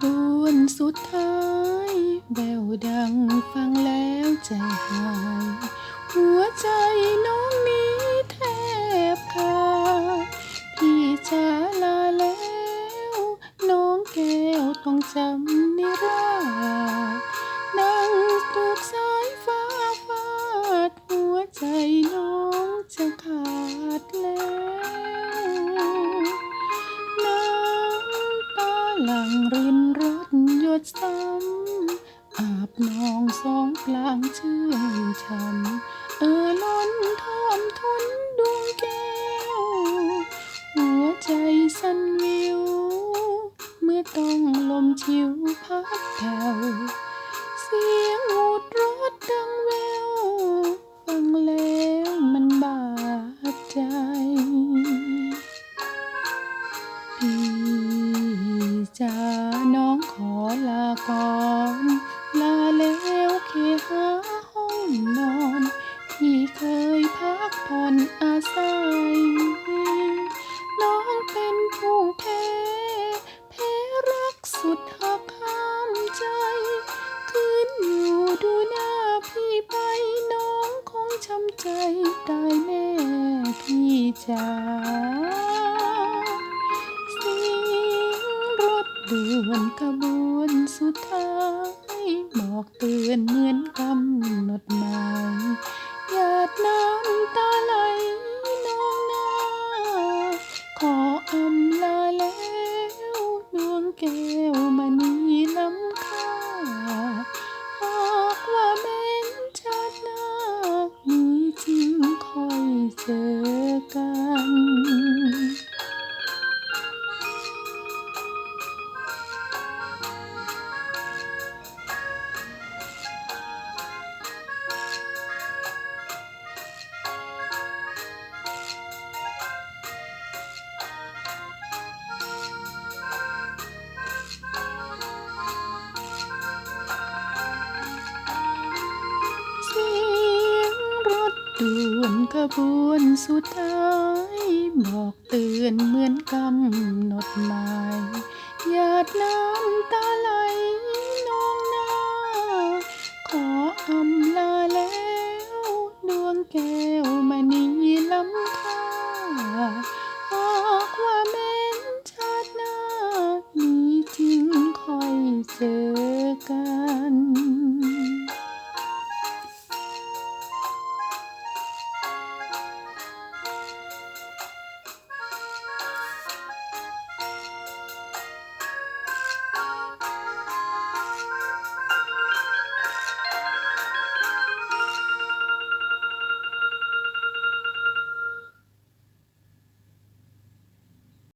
บวนสุดท้ายแววดังฟังแล้วใจหาย หัวใจน้อง ดซ้ำอาบนองสองกลางชื่นช่ำเออล้นท่อมทุนดวงแก้ว หัวใจสั่นวิว เมื่อต้องลมชิวพัดแถวเสียงหูดรถดังแวว เคยพักผ่อนอาศัย น้องเป็นผู้แพ้แพ้รักสุดหักห้ามใจคืนอยู่ดูหน้าพี่ไปน้องคงช้ำใจตายแน่พี่จ๋าเสียงรถด่วนขบวนสุดท้ายบอกเตือนเหมือนกำหนดหมาย ขบวนสุดท้ายบอกเตือนเหมือนกำหนดหมายหยาดน้ำตาไหลนองหน้า ขออำลาแล้วดวงแก้ว